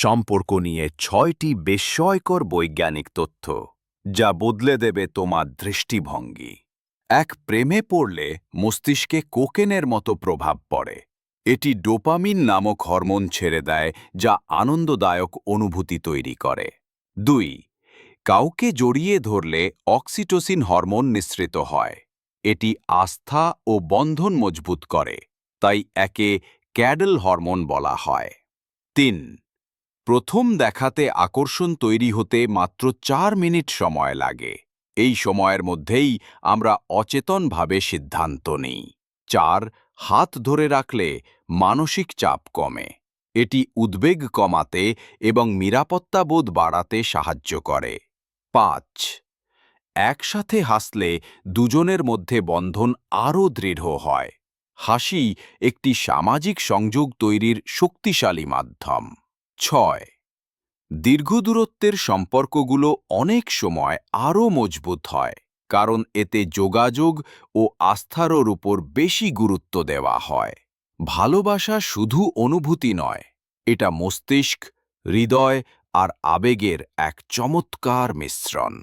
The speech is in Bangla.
সম্পর্ক নিয়ে ছয়টি বিস্ময়কর বৈজ্ঞানিক তথ্য, যা বদলে দেবে তোমার দৃষ্টিভঙ্গি। এক প্রেমে পড়লে মস্তিষ্কে কোকেনের মতো প্রভাব পড়ে। এটি ডোপামিন নামক হরমোন ছেড়ে দেয়, যা আনন্দদায়ক অনুভূতি তৈরি করে। দুই, কাউকে জড়িয়ে ধরলে অক্সিটোসিন হরমোন নিঃসৃত হয়। এটি আস্থা ও বন্ধন মজবুত করে, তাই একে ক্যাডল হরমোন বলা হয়। তিন প্রথম দেখাতে আকর্ষণ তৈরি হতে মাত্র চার মিনিট সময় লাগে। এই সময়ের মধ্যেই আমরা অচেতনভাবে সিদ্ধান্ত নিই। চার, হাত ধরে রাখলে মানসিক চাপ কমে। এটি উদ্বেগ কমাতে এবং নিরাপত্তাবোধ বাড়াতে সাহায্য করে। পাঁচ, একসাথে হাসলে দুজনের মধ্যে বন্ধন আরও দৃঢ় হয়। হাসি একটি সামাজিক সংযোগ তৈরির শক্তিশালী মাধ্যম। ছয়। দীর্ঘ দূরত্বের সম্পর্কগুলো অনেক সময় আরও মজবুত হয়, কারণ এতে যোগাযোগ ও আস্থারর উপর বেশি গুরুত্ব দেওয়া হয়। ভালোবাসা শুধু অনুভূতি নয়, এটা মস্তিষ্ক, হৃদয় আর আবেগের এক চমৎকার মিশ্রণ।